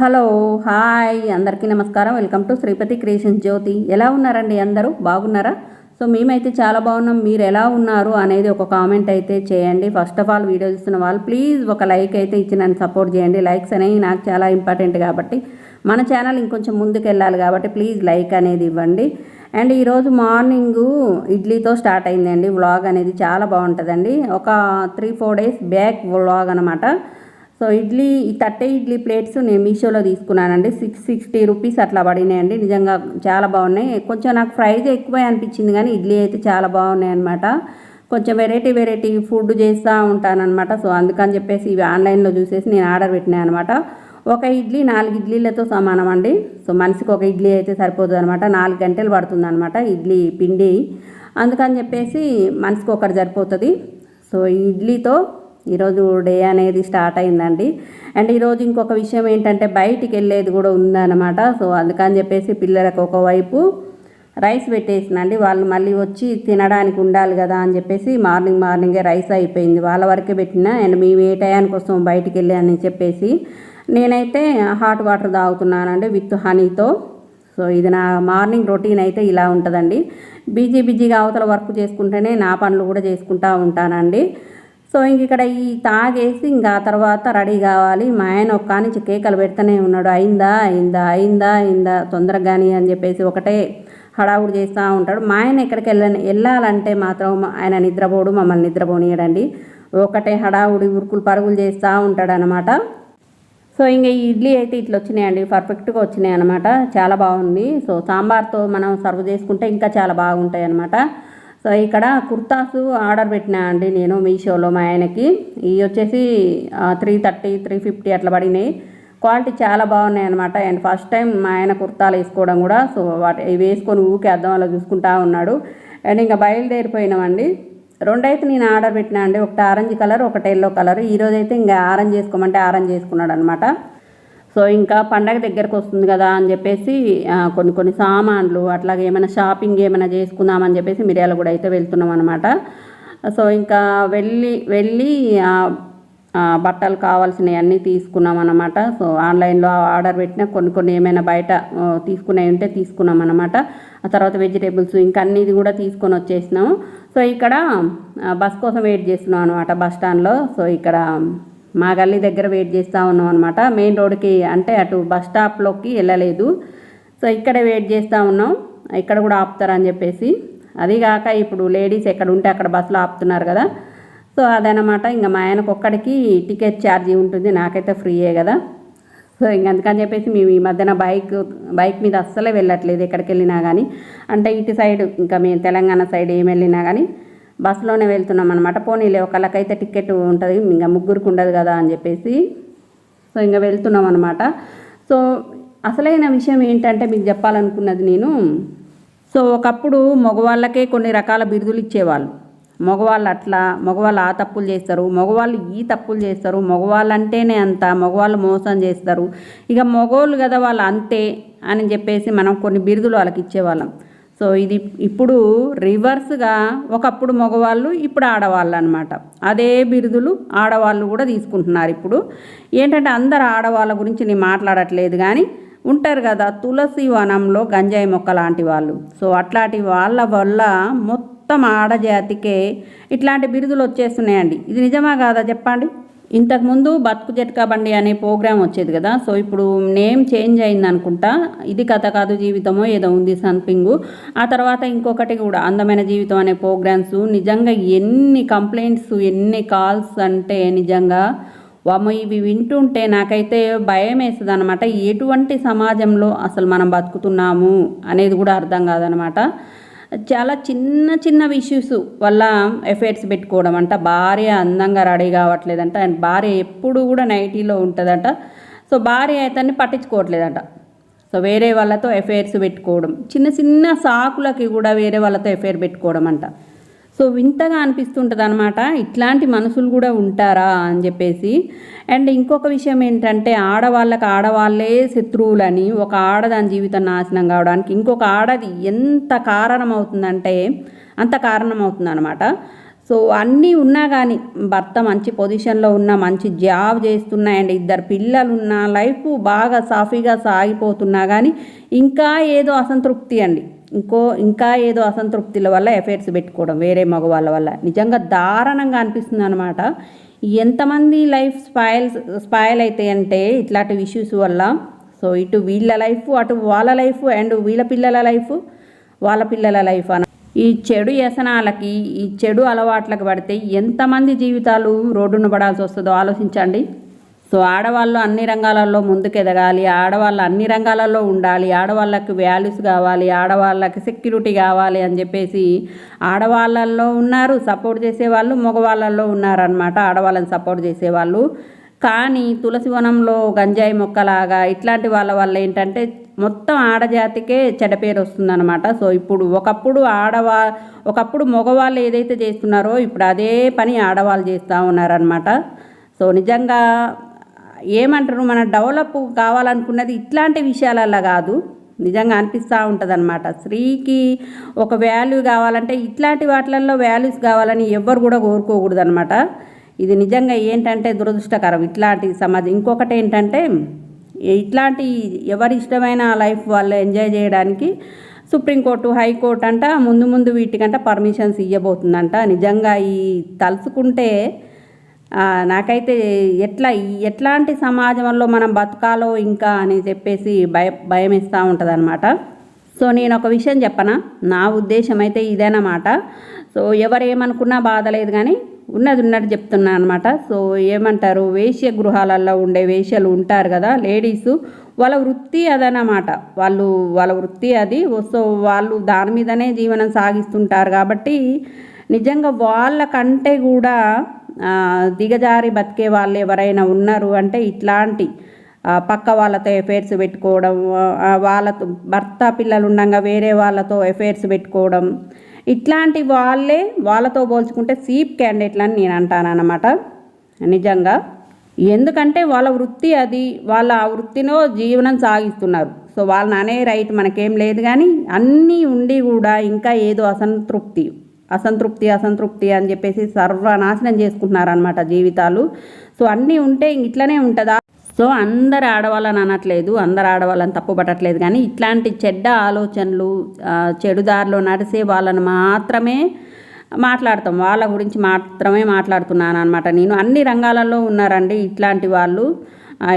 Hello hi అందరికీ నమస్కారం. Welcome to Sripathi creation Jyothi. ఎలా ఉన్నారండి అందరూ? బాగున్నారా? సో మేమైతే చాలా బాగున్నాం. మీరు ఎలా ఉన్నారు అనేది ఒక కామెంట్ అయితే చేయండి. ఫస్ట్ ఆఫ్ ఆల్ వీడియో చూస్తున్న వాళ్ళు ప్లీజ్ ఒక లైక్ అయితే ఇచ్చి నన్ను సపోర్ట్ చేయండి. లైక్స్ అనేవి నాకు చాలా ఇంపార్టెంట్ కాబట్టి మన ఛానల్ ఇంకొంచెం ముందుకు వెళ్ళాలి కాబట్టి ప్లీజ్ లైక్ అనేది ఇవ్వండి. అండ్ ఈరోజు మార్నింగు ఇడ్లీతో స్టార్ట్ అయిందండి. వ్లాగ్ అనేది చాలా బాగుంటుందండి. ఒక three four days back vlog అనమాట. సో ఇడ్లీ తట్టే ఇడ్లీ ప్లేట్స్ నేను మీషోలో తీసుకున్నానండి. సిక్స్ సిక్స్టీ రూపీస్ అట్లా పడినాయండి. నిజంగా చాలా బాగున్నాయి. కొంచెం నాకు ప్రైజ్ ఎక్కువ అనిపించింది కానీ ఇడ్లీ అయితే చాలా బాగున్నాయి అనమాట కొంచెం వెరైటీ వెరైటీ ఫుడ్ చేస్తూ ఉంటానన్నమాట. సో అందుకని చెప్పేసి ఇవి ఆన్లైన్లో చూసేసి నేను ఆర్డర్ పెట్టినాయి అనమాట ఒక ఇడ్లీ నాలుగు ఇడ్లీలతో సమానం అండి సో మనిషికి ఒక ఇడ్లీ అయితే సరిపోతుంది అనమాట నాలుగు గంటలు పడుతుంది అనమాట ఇడ్లీ పిండి. అందుకని చెప్పేసి మనిషికి ఒకటి సరిపోతుంది. సో ఈ ఇడ్లీతో ఈరోజు డే అనేది స్టార్ట్ అయిందండి. అండ్ ఈరోజు ఇంకొక విషయం ఏంటంటే బయటికి వెళ్ళేది కూడా ఉందన్నమాట. సో అందుకని చెప్పేసి పిల్లలకు ఒకవైపు రైస్ పెట్టేసినండి వాళ్ళు మళ్ళీ వచ్చి తినడానికి ఉండాలి కదా అని చెప్పేసి మార్నింగ్ మార్నింగే రైస్ అయిపోయింది. వాళ్ళ వరకే పెట్టిన అండ్ మేము ఏ టయానికి వస్తాం బయటికి వెళ్ళానని చెప్పేసి నేనైతే హాట్ వాటర్ తాగుతున్నానండి విత్ హనీతో. సో ఇది నా మార్నింగ్ రొటీన్ అయితే ఇలా ఉంటుందండి. బిజీ బిజీగా అవతల వర్క్ చేసుకుంటేనే నా పనులు కూడా చేసుకుంటూ ఉంటానండి. సో ఇంక ఇక్కడ ఈ తాగేసి ఇంకా తర్వాత రెడీ కావాలి. మా ఆయన ఒక్క నుంచి కేకలు పెడుతూనే ఉన్నాడు. అయిందా? అయిందా? అయిందా? అయిందా? తొందరగా కానీ అని చెప్పేసి ఒకటే హడావుడు చేస్తూ ఉంటాడు. మా ఆయన ఎక్కడికి వెళ్ళని వెళ్ళాలంటే మాత్రం ఆయన నిద్రపోడు మమ్మల్ని నిద్రపోనీయడండి. ఒకటే హడావుడి ఉరుకులు పరుగులు చేస్తూ ఉంటాడనమాట. సో ఇంకా ఈ ఇడ్లీ అయితే ఇట్లా వచ్చినాయండి. పర్ఫెక్ట్గా వచ్చినాయి అనమాట చాలా బాగుంది. సో సాంబార్తో మనం సర్వ్ చేసుకుంటే ఇంకా చాలా బాగుంటాయి అనమాట సో ఇక్కడ కుర్తాసు ఆర్డర్ పెట్టినా అండి నేను మీషోలో మా ఆయనకి. ఇవి వచ్చేసి త్రీ థర్టీ త్రీ ఫిఫ్టీ అట్లా పడినాయి. క్వాలిటీ చాలా బాగున్నాయి అనమాట అండ్ ఫస్ట్ టైం మా ఆయన కుర్తాలు వేసుకోవడం కూడా సో వాటి ఇవి వేసుకొని ఊకే అద్దం అలా చూసుకుంటా ఉన్నాడు. అండ్ ఇంకా బయలుదేరిపోయినామండి. రెండైతే నేను ఆర్డర్ పెట్టినా అండి. ఒకటి ఆరెంజ్ కలర్ ఒకటి ఎల్లో కలర్. ఈరోజైతే ఇంకా ఆరెంజ్ చేసుకోమంటే ఆరెంజ్ చేసుకున్నాడు అనమాట సో ఇంకా పండగ దగ్గరకు వస్తుంది కదా అని చెప్పేసి కొన్ని కొన్ని సామాన్లు అట్లాగే ఏమైనా షాపింగ్ ఏమైనా చేసుకుందామని చెప్పేసి మిరియాల కూడా అయితే వెళ్తున్నాం అనమాట సో ఇంకా వెళ్ళి వెళ్ళి బట్టలు కావాల్సినవి అన్నీ తీసుకున్నాం అనమాట సో ఆన్లైన్లో ఆర్డర్ పెట్టిన కొన్ని కొన్ని ఏమైనా బయట తీసుకునేవి ఉంటే తీసుకున్నాం అనమాట ఆ తర్వాత వెజిటేబుల్స్ ఇంకా అన్నిది కూడా తీసుకొని వచ్చేసినాము. సో ఇక్కడ బస్ కోసం వెయిట్ చేస్తున్నాం అనమాట బస్ స్టాండ్లో. సో ఇక్కడ మా గల్లీ దగ్గర వెయిట్ చేస్తూ ఉన్నాం అనమాట మెయిన్ రోడ్కి అంటే అటు బస్ స్టాప్లోకి వెళ్ళలేదు. సో ఇక్కడే వెయిట్ చేస్తూ ఉన్నాం. ఇక్కడ కూడా ఆపుతారని చెప్పేసి. అది కాక ఇప్పుడు లేడీస్ ఎక్కడ ఉంటే అక్కడ బస్సులో ఆపుతున్నారు కదా. సో అదనమాట ఇంకా మా ఆయనకు ఒక్కడికి టికెట్ ఛార్జీ ఉంటుంది. నాకైతే ఫ్రీయే కదా. సో ఇంక అందుకని చెప్పేసి మేము ఈ మధ్యన బైక్ బైక్ మీద అస్సలే వెళ్ళట్లేదు ఎక్కడికి వెళ్ళినా కానీ అంటే ఇటు సైడ్ ఇంకా మేము తెలంగాణ సైడ్ ఏం వెళ్ళినా కానీ బస్సులోనే వెళ్తున్నాం అనమాట పోనీలే ఒకళ్ళకైతే టికెట్ ఉంటుంది ఇంకా ముగ్గురికి ఉండదు కదా అని చెప్పేసి. సో ఇంకా వెళ్తున్నాం అనమాట సో అసలైన విషయం ఏంటంటే మీకు చెప్పాలనుకున్నది నేను సో ఒకప్పుడు మగవాళ్ళకే కొన్ని రకాల బిరుదులు ఇచ్చేవాళ్ళు. మగవాళ్ళు అట్లా మగవాళ్ళు ఆ తప్పులు చేస్తారు మగవాళ్ళు ఈ తప్పులు చేస్తారు మగవాళ్ళు అంటేనే అంత మగవాళ్ళు మోసం చేస్తారు. ఇక మగవాళ్ళు కదా వాళ్ళు అంతే అని చెప్పేసి మనం కొన్ని బిరుదులు వాళ్ళకి ఇచ్చేవాళ్ళం. సో ఇది ఇప్పుడు రివర్స్గా ఒకప్పుడు మగవాళ్ళు ఇప్పుడు ఆడవాళ్ళు అనమాట అదే బిరుదులు ఆడవాళ్ళు కూడా తీసుకుంటున్నారు ఇప్పుడు. ఏంటంటే అందరు ఆడవాళ్ళ గురించి నేను మాట్లాడట్లేదు కానీ ఉంటారు కదా తులసి వనంలో గంజాయి మొక్క లాంటి వాళ్ళు. సో అట్లాంటి వాళ్ళ వల్ల మొత్తం ఆడజాతికే ఇట్లాంటి బిరుదులు వచ్చేస్తున్నాయండి. ఇది నిజమా కాదా చెప్పండి? ఇంతకుముందు బతుకు జట్కా బండి అనే ప్రోగ్రాం వచ్చేది కదా సో ఇప్పుడు నేమ్ చేంజ్ అయింది అనుకుంటా. ఇది కథ కాదు జీవితమో ఏదో ఉంది సంథింగ్. ఆ తర్వాత ఇంకొకటి కూడా అందమైన జీవితం అనే ప్రోగ్రామ్స్. నిజంగా ఎన్ని కంప్లైంట్స్ ఎన్ని కాల్స్ అంటే నిజంగా వామ ఇవి వింటుంటే నాకైతే భయం వేస్తుంది అనమాట ఎటువంటి సమాజంలో అసలు మనం బతుకుతున్నాము అనేది కూడా అర్థం కాదనమాట చాలా చిన్న చిన్న ఇష్యూస్ వల్ల ఎఫైర్స్ పెట్టుకోవడం అంట. భార్య అందంగా రెడీ కావట్లేదంట. అండ్ భార్య ఎప్పుడు కూడా నైటీలో ఉంటుందంట. సో భార్య అయితే పట్టించుకోవట్లేదంట. సో వేరే వాళ్ళతో ఎఫైర్స్ పెట్టుకోవడం. చిన్న చిన్న సాకులకి కూడా వేరే వాళ్ళతో ఎఫైర్ పెట్టుకోవడం అంట. సో వింతగా అనిపిస్తుంటుంది అనమాట ఇట్లాంటి మనుషులు కూడా ఉంటారా అని చెప్పేసి. అండ్ ఇంకొక విషయం ఏంటంటే ఆడవాళ్ళకి ఆడవాళ్ళే శత్రువులని ఒక ఆడదాని జీవితం నాశనం కావడానికి ఇంకొక ఆడది ఎంత కారణం అవుతుందంటే అంత కారణం అవుతుంది అనమాట సో అన్నీ ఉన్నా కానీ భర్త మంచి పొజిషన్లో ఉన్న మంచి జాబ్ చేస్తున్నా అండ్ ఇద్దరు పిల్లలు ఉన్న లైఫ్ బాగా సాఫీగా సాగిపోతున్నా కానీ ఇంకా ఏదో అసంతృప్తి అండి. ఇంకో ఇంకా ఏదో అసంతృప్తిల వల్ల ఎఫైర్స్ పెట్టుకోవడం వేరే మగవాళ్ళ వల్ల. నిజంగా దారుణంగా అనిపిస్తుంది అనమాట ఎంతమంది లైఫ్ స్పాయిల్ స్పాయిల్ అవుతాయంటే ఇట్లాంటి ఇష్యూస్ వల్ల. సో ఇటు వీళ్ళ లైఫ్ అటు వాళ్ళ లైఫ్ అండ్ వీళ్ళ పిల్లల లైఫ్ వాళ్ళ పిల్లల లైఫ్ అన. ఈ చెడు వ్యసనాలకి ఈ చెడు అలవాట్లకు పడితే ఎంతమంది జీవితాలు రోడ్డున పడాల్సి వస్తుందో ఆలోచించండి. సో ఆడవాళ్ళు అన్ని రంగాలలో ముందుకు ఎదగాలి ఆడవాళ్ళు అన్ని రంగాలలో ఉండాలి ఆడవాళ్ళకి వాల్యూస్ కావాలి ఆడవాళ్ళకి సెక్యూరిటీ కావాలి అని చెప్పేసి ఆడవాళ్ళల్లో ఉన్నారు సపోర్ట్ చేసేవాళ్ళు మగవాళ్ళల్లో ఉన్నారనమాట ఆడవాళ్ళని సపోర్ట్ చేసేవాళ్ళు. కానీ తులసి వనంలో గంజాయి మొక్కలాగా ఇట్లాంటి వాళ్ళ వల్ల ఏంటంటే మొత్తం ఆడజాతికే చెడపేరు పేరు వస్తుందన్నమాట. సో ఇప్పుడు ఒకప్పుడు ఆడవా ఒకప్పుడు మగవాళ్ళు ఏదైతే చేస్తున్నారో ఇప్పుడు అదే పని ఆడవాళ్ళు చేస్తూ ఉన్నారనమాట సో నిజంగా ఏమంటారు? మన డెవలప్ కావాలనుకున్నది ఇట్లాంటి విషయాలల్లో కాదు. నిజంగా అనిపిస్తూ ఉంటుందన్నమాట. స్త్రీకి ఒక వాల్యూ కావాలంటే ఇట్లాంటి వాటిలలో వాల్యూస్ కావాలని ఎవ్వరు కూడా కోరుకోకూడదు అనమాట ఇది నిజంగా ఏంటంటే దురదృష్టకరం. ఇట్లాంటి సమాజం ఇంకొకటి ఏంటంటే ఇట్లాంటి ఎవరి ఇష్టమైన లైఫ్ వాళ్ళు ఎంజాయ్ చేయడానికి సుప్రీంకోర్టు హైకోర్టు అంట ముందు ముందు వీటికంట పర్మిషన్స్ ఇవ్వబోతుందంట నిజంగా ఈ తలుచుకుంటే నాకైతే ఎట్లా ఎట్లాంటి సమాజంలో మనం బతకాలో ఇంకా అని చెప్పేసి భయ భయం ఇస్తూ ఉంటుంది అనమాట సో నేను ఒక విషయం చెప్పనా? నా ఉద్దేశం అయితే ఇదేనమాట సో ఎవరు ఏమనుకున్నా బాధ లేదు కానీ ఉన్నది ఉన్నట్టు చెప్తున్నా అనమాట సో ఏమంటారు? వేశ్య గృహాలలో ఉండే వేశ్యలు ఉంటారు కదా లేడీస్ వాళ్ళ వృత్తి అదనమాట వాళ్ళు వాళ్ళ వృత్తి అది. సో వాళ్ళు దాని మీదనే జీవనం సాగిస్తుంటారు కాబట్టి నిజంగా వాళ్ళకంటే కూడా దిగజారి బతికే వాళ్ళు ఎవరైనా ఉన్నారు అంటే ఇట్లాంటి పక్క వాళ్ళతో ఎఫైర్స్ పెట్టుకోవడం వాళ్ళతో భర్త పిల్లలు ఉండగా వేరే వాళ్ళతో ఎఫైర్స్ పెట్టుకోవడం ఇట్లాంటి వాళ్ళే వాళ్ళతో పోల్చుకుంటే సీప్ క్యాండిడేట్లు అని నేను అంటానన్నమాట. నిజంగా. ఎందుకంటే వాళ్ళ వృత్తి అది వాళ్ళ ఆ వృత్తిలో జీవనం సాగిస్తున్నారు. సో వాళ్ళని అనే రైట్ మనకేం లేదు కానీ అన్నీ ఉండి కూడా ఇంకా ఏదో అసంతృప్తి. అసంతృప్తి అసంతృప్తి అని చెప్పేసి సర్వనాశనం చేసుకుంటున్నారనమాట జీవితాలు. సో అన్నీ ఉంటే ఇట్లనే ఉంటుందా? సో అందరు ఆడవాళ్ళని అనట్లేదు అందరు ఆడవాళ్ళని తప్పు పట్టట్లేదు. కానీ ఇట్లాంటి చెడ్డ ఆలోచనలు చెడుదారిలో నడిసే వాళ్ళని మాత్రమే మాట్లాడతాం. వాళ్ళ గురించి మాత్రమే మాట్లాడుతున్నాను అనమాట నేను. అన్ని రంగాలలో ఉన్నారండి ఇట్లాంటి వాళ్ళు.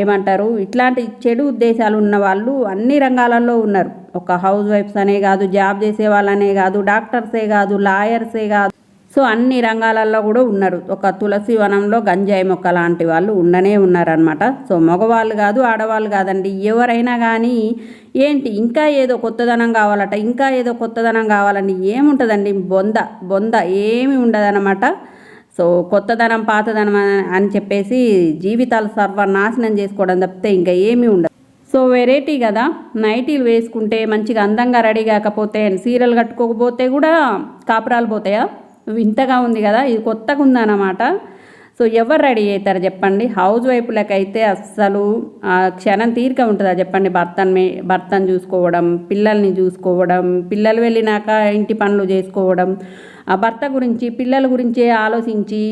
ఏమంటారు? ఇట్లాంటి చెడు ఉద్దేశాలు ఉన్న వాళ్ళు అన్ని రంగాలలో ఉన్నారు. ఒక హౌస్ వైఫ్స్ అనే కాదు జాబ్ చేసే వాళ్ళనే కాదు డాక్టర్సే కాదు లాయర్సే కాదు. సో అన్ని రంగాలలో కూడా ఉన్నారు. ఒక తులసి వనంలో గంజాయి మొక్క లాంటి వాళ్ళు ఉండనే ఉన్నారనమాట సో మగవాళ్ళు కాదు ఆడవాళ్ళు కాదండి. ఎవరైనా కానీ ఏంటి ఇంకా ఏదో కొత్తదనం కావాలట ఇంకా ఏదో కొత్తదనం కావాలని ఏముంటుందండి? బొంద బొంద ఏమి ఉండదన్నమాట. సో కొత్తదనం పాతదనం అని- చెప్పేసి జీవితాలు సర్వనాశనం చేసుకోవడం తప్పితే ఇంకా ఏమీ ఉండదు. సో వెరైటీ కదా నైటీలు వేసుకుంటే మంచిగా అందంగా రెడీ కాకపోతే సీరియల్ కట్టుకోకపోతే కూడా కాపురాలు పోతాయా? వింతగా ఉంది కదా ఇది కొత్తగా ఉందన్నమాట. సో ఎవరు రెడీ అవుతారు చెప్పండి? హౌస్ వైపులకైతే అస్సలు ఆ, క్షణం తీరిక ఉంటుందా చెప్పండి? భర్తని భర్తను చూసుకోవడం పిల్లల్ని చూసుకోవడం పిల్లలు వెళ్ళినాక ఇంటి పనులు చేసుకోవడం ఆ భర్త గురించి పిల్లల గురించే ఆలోచించి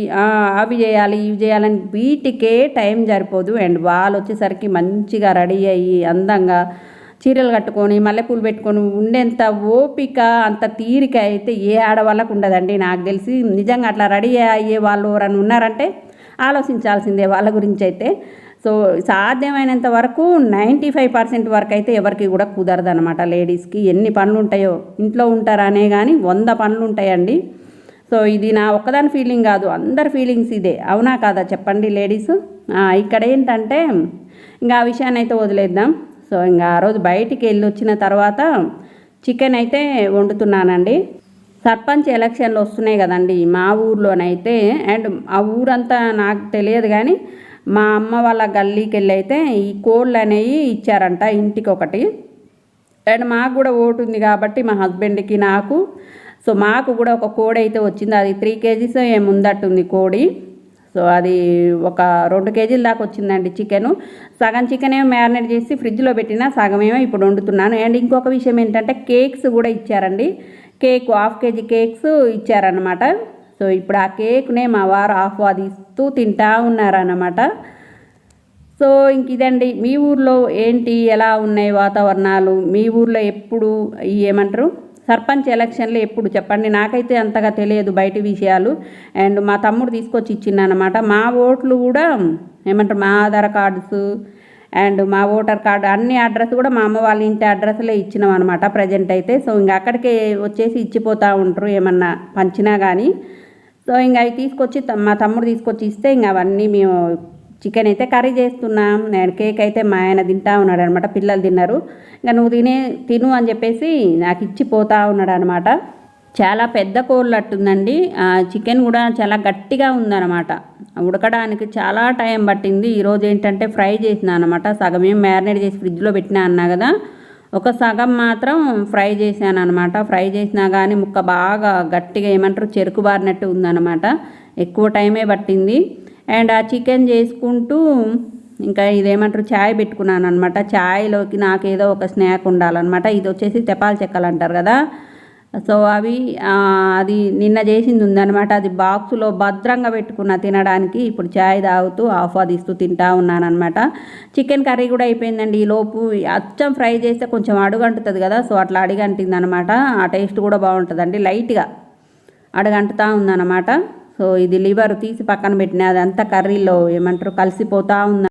అవి చేయాలి ఇవి చేయాలని వీటికే టైం సరిపోదు. అండ్ వాళ్ళు వచ్చేసరికి మంచిగా రెడీ అయ్యి అందంగా చీరలు కట్టుకొని మల్లెపూలు పెట్టుకొని ఉండేంత ఓపిక అంత తీరిక అయితే ఏ ఆడవాళ్ళకు ఉండదండి. నాకు తెలిసి నిజంగా అట్లా రెడీ అయ్యే వాళ్ళు ఎవరైనా ఉన్నారంటే ఆలోచించాల్సిందే వాళ్ళ గురించి అయితే సో సాధ్యమైనంత వరకు నైంటీ ఫైవ్ పర్సెంట్ వరకు అయితే ఎవరికి కూడా కుదరదు అనమాట లేడీస్కి ఎన్ని పనులు ఉంటాయో ఇంట్లో ఉంటారనే కానీ వంద పనులు ఉంటాయండి సో ఇది నా ఒక్కదాని ఫీలింగ్ కాదు అందరి ఫీలింగ్స్ ఇదే. అవునా కాదా? చెప్పండి లేడీస్. ఇక్కడ ఏంటంటే ఇంకా ఆ విషయాన్ని అయితే వదిలేద్దాం. సో ఇంకా ఆ రోజు బయటికి వెళ్ళి వచ్చిన తర్వాత చికెన్ అయితే వండుతున్నానండి. సర్పంచ్ ఎలక్షన్లు వస్తున్నాయి కదండి మా ఊర్లోనైతే. అండ్ ఆ ఊరంతా నాకు తెలియదు కానీ మా అమ్మ వాళ్ళ గల్లీకి వెళ్ళి అయితే ఈ కోళ్ళు అనేవి ఇచ్చారంట ఇంటికి ఒకటి అండ్ మాకు కూడా ఓటు ఉంది కాబట్టి మా హస్బెండ్కి నాకు. సో మాకు కూడా ఒక కోడి అయితే వచ్చింది. అది త్రీ కేజీస్ ఏముందట్టుంది కోడి. సో అది ఒక రెండు కేజీల దాకా వచ్చిందండి చికెను. సగం చికెన్ ఏమో మ్యారినేట్ చేసి ఫ్రిడ్జ్లో పెట్టిన సగం ఏమో ఇప్పుడు వండుతున్నాను. అండ్ ఇంకొక విషయం ఏంటంటే కేక్స్ కూడా ఇచ్చారండి. కేక్ హాఫ్ కేజీ కేక్స్ ఇచ్చారనమాట సో ఇప్పుడు ఆ కేక్నే మా వారు ఆహ్వాదిస్తూ తింటా ఉన్నారన్నమాట. సో ఇంక ఇదండి. మీ ఊర్లో ఏంటి? ఎలా ఉన్నాయి వాతావరణాలు? మీ ఊర్లో ఎప్పుడు ఏమంటారు? సర్పంచ్ ఎలక్షన్లు ఎప్పుడు? చెప్పండి. నాకైతే అంతగా తెలియదు బయట విషయాలు. అండ్ మా తమ్ముడు తీసుకొచ్చి ఇచ్చిందనమాట మా ఓట్లు కూడా ఏమంటారు? మా ఆధార్ కార్డ్స్ అండ్ మా ఓటర్ కార్డు అన్ని అడ్రస్ కూడా మా అమ్మ వాళ్ళ ఇంటి అడ్రస్లే ఇచ్చినాం అనమాట ప్రజెంట్ అయితే. సో ఇంకా అక్కడికే వచ్చేసి ఇచ్చిపోతూ ఉంటారు ఏమన్నా పంచినా కానీ సో ఇంకా అవి తీసుకొచ్చి మా తమ్ముడు తీసుకొచ్చి ఇస్తే ఇంకా అవన్నీ మేము చికెన్ అయితే కర్రీ చేస్తున్నాం. నేను కేక్ అయితే మా ఆయన తింటా ఉన్నాడు అనమాట పిల్లలు తిన్నారు. ఇంకా నువ్వు తినే తిను అని చెప్పేసి నాకు ఇచ్చి పోతా ఉన్నాడు అనమాట చాలా పెద్ద కోళ్ళట్టుందండి చికెన్ కూడా చాలా గట్టిగా ఉందన్నమాట. ఉడకడానికి చాలా టైం పట్టింది. ఈరోజు ఏంటంటే ఫ్రై చేసిన అనమాట సగమే మ్యారినేట్ చేసి ఫ్రిడ్జ్లో పెట్టినా అన్నా కదా. ఒక సగం మాత్రం ఫ్రై చేశాను అనమాట ఫ్రై చేసినా కానీ ముక్క బాగా గట్టిగా ఏమంటారు చెరుకు బారినట్టు ఉందన్నమాట. ఎక్కువ టైమే పట్టింది. అండ్ ఆ చికెన్ చేసుకుంటూ ఇంకా ఇదేమంటారు ఛాయ్ పెట్టుకున్నాను అనమాట ఛాయ్లోకి నాకు ఏదో ఒక స్నాక్ ఉండాలన్నమాట. ఇది వచ్చేసి తెపాల చెక్కలు అంటారు కదా. సో అవి అది నిన్న చేసింది ఉందనమాట అది బాక్సులో భద్రంగా పెట్టుకున్న తినడానికి ఇప్పుడు చాయ్ తాగుతూ ఆస్వాదిస్తూ తింటా ఉన్నానమాట చికెన్ కర్రీ కూడా అయిపోయిందండి. ఈ లోపు అచ్చం ఫ్రై చేస్తే కొంచెం అడుగంటుతుంది కదా సో అట్లా అడిగంటింది అనమాట ఆ టేస్ట్ కూడా బాగుంటుందండి లైట్గా అడగంటుతా ఉందన్నమాట. సో ఇది లివర్ తీసి పక్కన పెట్టిన అదంతా కర్రీలో ఏమంటారు కలిసిపోతా ఉంది